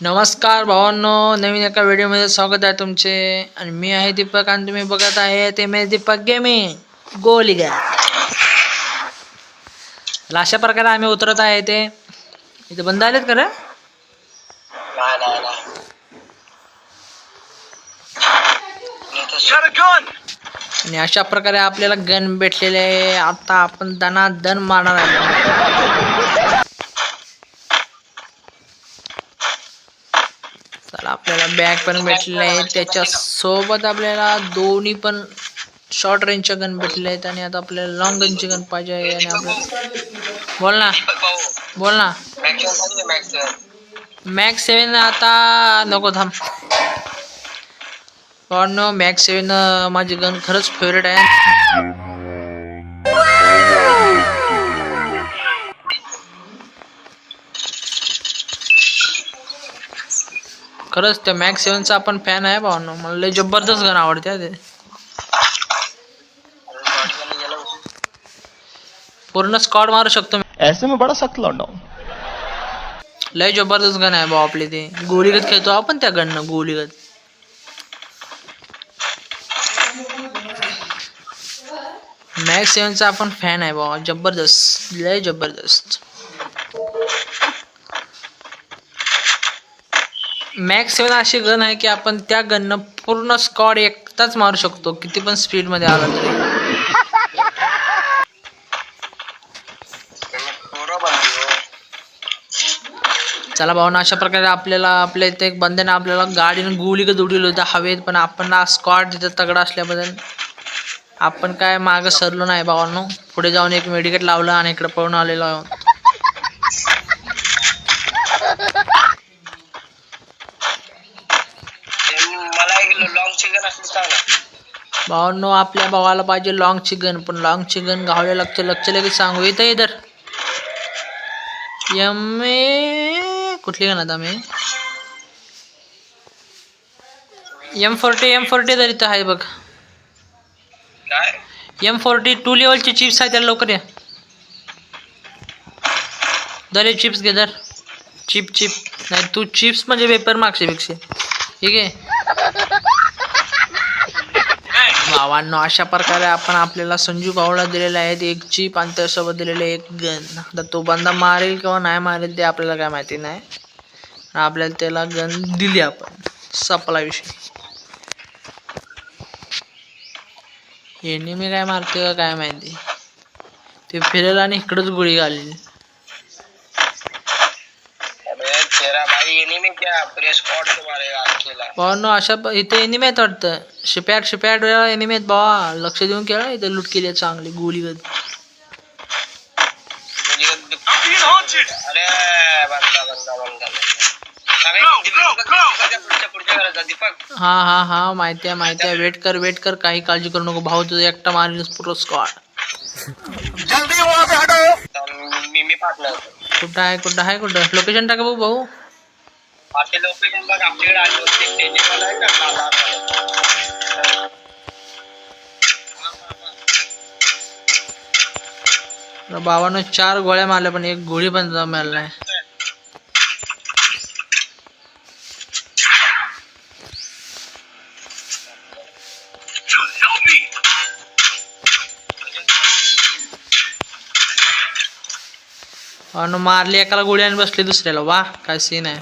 नमस्कार भावांनो नवीन एका व्हिडिओमध्ये स्वागत आहे तुमचे. आणि मी आहे दीपक आणि तुम्ही बघत आहे ते मी दीपक गेमिंग गोलिगा तर अशा प्रकारे आम्ही उतरत आहे ते इथे बंद आलेत का रे? आणि अशा प्रकारे आपल्याला गन भेटलेले आहे. आता आपण दना दन मारणार आहे. तर आपल्याला बॅग पण भेटले आहे त्याच्या सोबत आपल्याला दोन्ही पण शॉर्ट रेंजचे गन भेटले आहेत आणि आता आपल्याला लॉंग रेंजचे गन पाहिजे आहे आणि आपल्याला बोल ना. बोल ना. मॅक्स सेवन आता नको थांब. पण मॅक्स सेवन माझी गन खरंच फेवरेट आहे. खरंच त्या मॅक्स सेवनचा आपण फॅन आहे भावनो. मला लय जबरदस्त गन आवडते ते. पूर्ण स्कॉड मारू शकतो मी. ऐसे में बड़ा सख्त लौंडा हूं लय जबरदस्त गन आहे भाऊ आपली ते. गोलीगत खेळतो आपण त्या गननं गोलीगत. मॅक्स सेवनचा आपण फॅन आहे बाबा जबरदस्त लय जबरदस्त. मॅक्स सेवन अशी गन आहे की आपण त्या गननं पूर्ण स्कॉड एकटाच मारू शकतो किती पण स्पीडमध्ये आला तरी. चला भावना अशा प्रकारे आपल्याला आपल्या इथे एक बंद्याने आपल्याला गाडीनं गुळी उडवलं होतं हवेत पण आपण स्कॉट तिथं तगडा असल्याबद्दल आपण काय मागं सरलो नाही भावांनो. पुढे जाऊन एक मेडिकेट लावलं आणि इकडे पळून आलेलो आहोत ते मला एक लॉंग चिकन असलं सांग ना भावांनो आपल्या भावाला पाहिजे लॉंग चिकन पण लॉंग चिकन घावले लक्ष लक्ष लगेच सांगू. येतं इधर एम ए कुठली गण आता मी? एम फोर्टी एम फोर्टी तर इथं आहे बघ. एम फोर्टी टू लेवलचे चिप्स आहेत त्याला लवकर या. दर चिप्स घे दर. चिप चिप नाही तू चिप्स म्हणजे पेपर मागचे पेक्षा ठीक आहे? भावांनो अशा प्रकारे आपण आपल्याला संजू गावडा दिलेले आहेत एक चीप आणि त्यासोबत दिलेले एक गन. आता तो बंदा मारेल किंवा नाही मारेल ते आपल्याला काय माहिती नाही. आपल्याला त्याला गन दिली आपण. सपला विषय. मी काय मारते का काय माहिती. ते फिरेल आणि इकडंच गोळी घालेल. तेरा भाई ये क्या पूरे स्क्वाड को मारेगा अकेला? भावांनो अशा प- इथे एनिमी वाटतं शिपॅट शिपॅट एनिमी लक्ष देऊन केला इथे लूट केली चांगली दुख- अरे बंदा बंदा बंदा हा हा हा माहिती आहे माहिती आहे वेट कर वेट कर काही काळजी करू नको भाऊ तुझं एकटा मारेलच पूर्ण स्क्वॉड तर मी मी पाहतलं कुठं आहे कुठं आहे कुठं? लोकेशन टाका बघू भाऊ. आपले लोकेशन बघ आमच्याकडे आले होते ते मला आहे. ना बाबा बाबानं चार गोळ्या मारल्या पण एक गोळी पण मिळाली नाही. आणि मारली एकाला गोळी आणि बसली दुसऱ्याला. वा काय सीन आहे.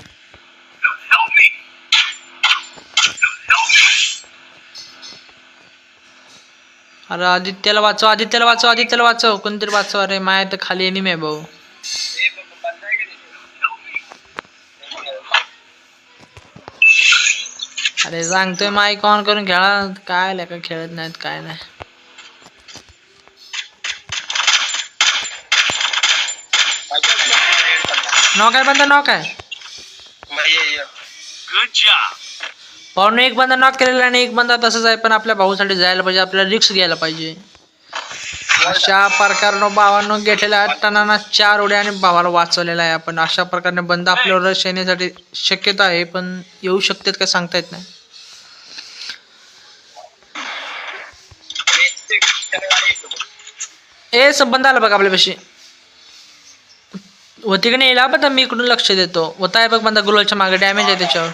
अरे आदित्याला वाचव आदित्यला वाचव आदित्यला वाचव. कोणतरी वाचव अरे माया तर खाली एनिमी आहे भाऊ. आहे अरे सांगतोय माईक ऑन करून खेळा. काय लेका खेळत नाहीत काय नाही. नॉक आहे बंदा नॉक आहे भाई, ये, ये. भाऊने एक बंदा नॉक केलेला आणि एक बंदा तसंच आहे पण आपल्या भाऊसाठी जायला पाहिजे आपल्याला रिक्स घ्यायला पाहिजे. अशा प्रकारनं भावानं घेतलेल्या टनाना चार उड्या आणि भावाला वाचवलेला आहे आपण. अशा प्रकारे बंद आपल्यावर येण्यासाठी शक्यता आहे पण येऊ शकतात का सांगता येत नाही. ए सब बंदा आला बघ आपल्यापाशी. होती की नाही येईल पण मी इकडून लक्ष देतो. होता आहे बघ बंदा गुलालच्या मागे डॅमेज आहे त्याच्यावर.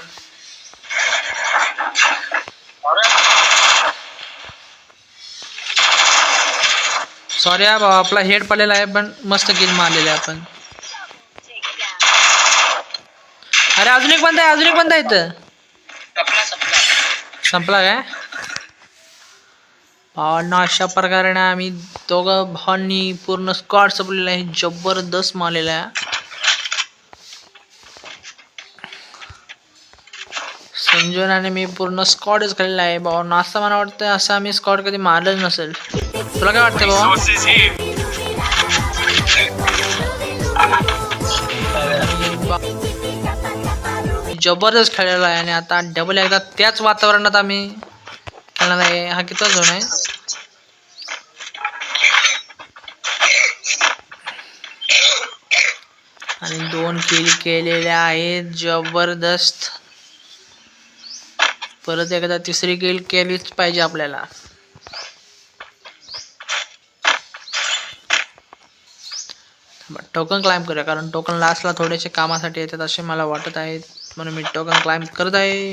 सॉरी हा भाऊ आपला हेड पडलेला आहे पण मस्त किल मारलेला आहे आपण. अरे अजून एक बंदा आहे अजून एक बंदा आहे इथं. संपला काय? भावांना अशा प्रकारे ना आम्ही दोघं भावांनी पूर्ण स्क्वॉड संपलेला आहे. जबरदस्त मारलेला आहे. संजून आणि मी पूर्ण स्कॉडच केलेला आहे. भावांना असं मला वाटतं असं आम्ही स्कॉड कधी मारलंच नसेल. तुला काय वाटतं भाऊ जबरदस्त खेळलेला आहे आणि आता डबल एकदा त्याच वातावरणात आम्ही खेळणार आहे हा किती झोन आहे आणि दोन किल केलेल्या आहेत जबरदस्त. परत एकदा तिसरी किल केलीच पाहिजे आपल्याला. टोकन क्लाइंब करूया कारण टोकन लास्टला थोडेसे कामासाठी येतात असे मला वाटत आहेत. म्हणून मी टोकन क्लाइंब करत आहे.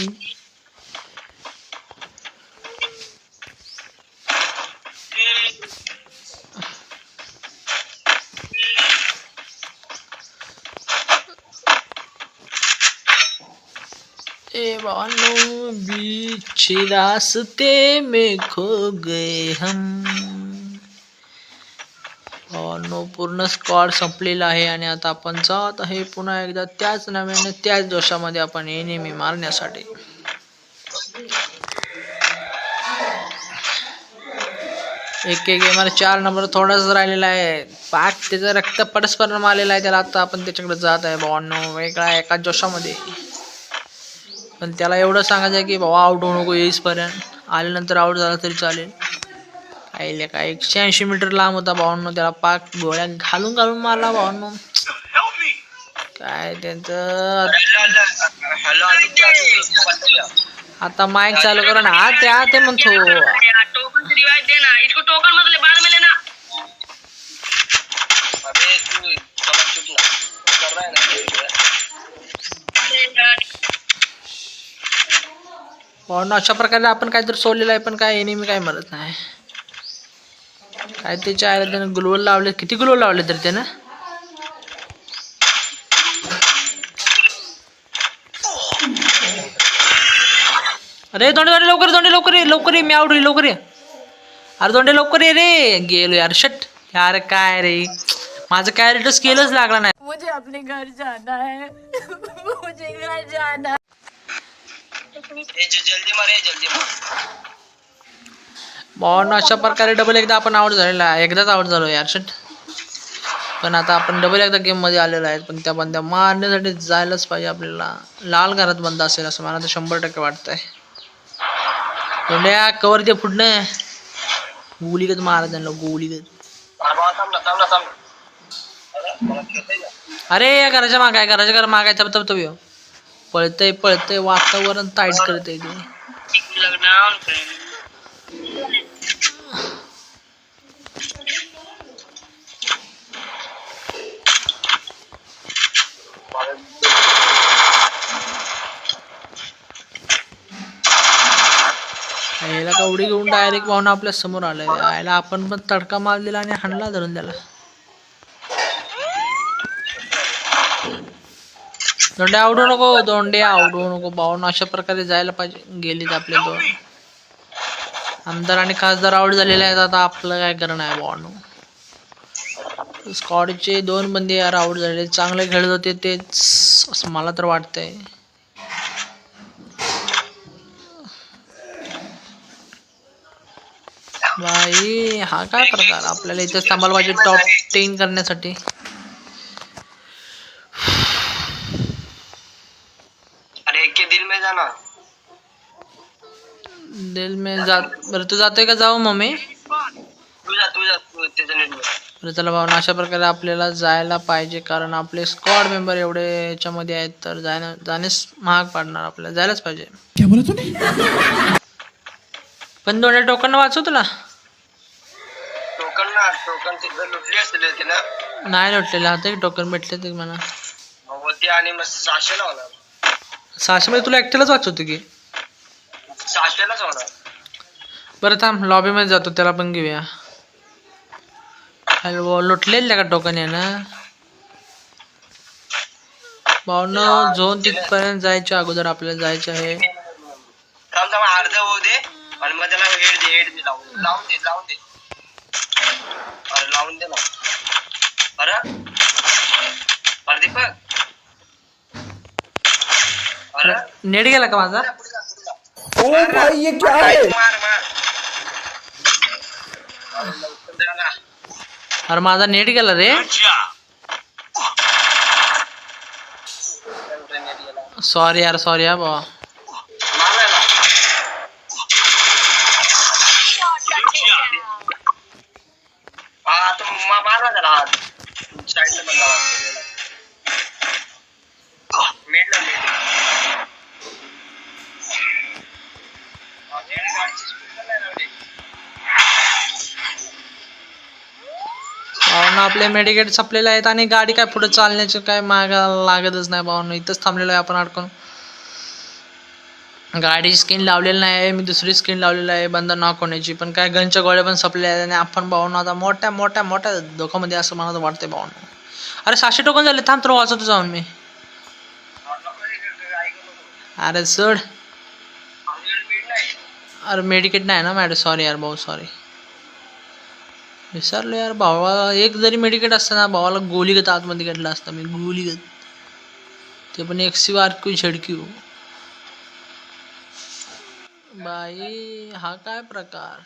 बानो बीच रास्ते में खो गए हम। नो पूर्ण स्कॉड संपलेला आहे आणि आता आपण जात आहे पुन्हा एकदा त्याच नव्याने त्याच दोषामध्ये आपण एनिमी मारण्यासाठी. एक एक गेमर चार नंबर थोडाच राहिलेला आहे. पाक त्याचं रक्त परस्पर मारलेला आहे त्याला आता आपण त्याच्याकडे जात आहे. भावांनो वेगळा एका जोशामध्ये पण त्याला एवढं सांगायचं आहे की भावा आउट होऊ नको येईसपर्यंत. आल्यानंतर आउट झाला तरी चालेल. काय काय एकशे ऐंशी मीटर लांब होता भावांनो. त्याला पाक गोळ्या घालून घालून मारला भावांनो. काय त्यांचं? आता माईक चालू करा ना. ते हा ते म्हणतो टोकन से रिवाइव देना इसको टोकन मतलब बाद में लेना अबे तू थोड़ा चुप ना कर रहा है ना भावांनो अशा प्रकारे आपण काहीतरी सोडलेलं आहे पण काय एनिमी काय मरत नाही. काय त्याच्या आयला त्यानं ग्लोवल लावले किती ग्लोवल लावले तर त्यानं? अरे दोंडे दोंडे लवकर दोंडे लवकर ये लवकर ये मी आवडली लवकर ये. अरे दोंडे लवकर ये रे. गेलो यार शट. यार काय रे? माझं कॅरेक्टर स्केलच लागला नाही. मुझे अपने घर जाना है. मुझे घर जाना जल्दी मार ए जल्दी मार. भावांनो अशा प्रकारे डबल एकदा आपण आउट झालेला आहे. एकदाच आउट झालो यार शट पण आता आपण डबल एकदा गेममध्ये आलेलो आहे पण त्या बंद्या मारण्यासाठी जायलाच पाहिजे आपल्याला. लाल घरात बंद असेल असं मला तर शंभर टक्के वाटतंय. धोंड्या कवर दे फुटणं गोलीगत मारा त्यांना गोलीगत. अरे या घराच्या मागाय घराच्या घर मागाय तब तब तब पळतय पळतय वातावरण टाईट करतय आहे याला कवडी घेऊन डायरेक्ट पाहून आपल्यासमोर आलाय. याला आपण पण तडका मारलेला आणि हाणला धरून त्याला. दोंडे आवडू नको दोंडे आवडू नको. भाऊन अशा प्रकारे जायला पाहिजे गेलीत आपले दोन. आमदार आणि खासदार आवड झालेले आहेत आता आपलं काय करणं आहे बावन्न स्कॉडचे दोन बंदे यार आउट झालेले चांगले खेळत होते तेच असं मला तर वाटतंय. बाई हा काय प्रकार आपल्याला इथेच थांबायला पाहिजे टॉप टेन करण्यासाठी अरे एक के दिल में जाना दिल में जात बरं तू जातोय का? जाऊ मम्मी. बरं चला भावना अशा प्रकारे आपल्याला जायला पाहिजे कारण आपले स्क्वॉड मेंबर एवढे याच्यामध्ये आहेत तर जाणं जाणेच महाग पडणार आपल्याला. जायलाच पाहिजे. पण दोन्ही टोकन वाचू तुला. टोकन ना टोकन तिथं लुटली असतील रे तिला नाही भेटलेलं आता टोकन भेटले ते मला. आणि मग सहाशे मध्ये तुला एकट्यालाच वाचवतो की? सहाशेलाच होणार. बरं थांब लॉबी मध्ये जातो त्याला पण घेऊया. हॅलो लुटलेलं का टोकन आहे ना भावनं झोन तिथपर्यंत जायच्या अगोदर आपल्याला जायचं आहे. अर्ध होऊ दे. आणि मग त्याला हेड दे हेड दे लावून लावून दे लावून दे. अरे लावून दे ना अरे अरे दीपक अरे नेट गेला का माझा. ओ भाई ये क्या है? मार मार अरे लवकर जा ना. अरे माझा आपले मेडिकेट संपलेले आहेत आणि गाडी काय पुढे चालण्याची काय माग लागतच नाही भावना इथंच थांबलेलो आहे आपण अडकून. गाडी स्किन लावलेली नाही आहे मी दुसरी स्किन लावलेली आहे बंद नॉक होण्याची. पण काय गनच्या गोळ्या पण सपलेल्या आहेत आणि आपण भावना आता मोठ्या मोठ्या मोठ्या धोकामध्ये असं मला तर भाऊ अरे सहाशे टोकन झाले थांब तर वाचवतो जाऊन मी. अरे सोड. अरे मेडिकेट नाही ना मॅडम सॉरी यार भाऊ सॉरी विसरलो यार भावा एक जरी मेडिकेट असताना भावाला गोलीगत आतमध्ये घेतला असता मी गोलीगत ते पण एक सी आर क्यू झडक्यू बाई हा काय प्रकार?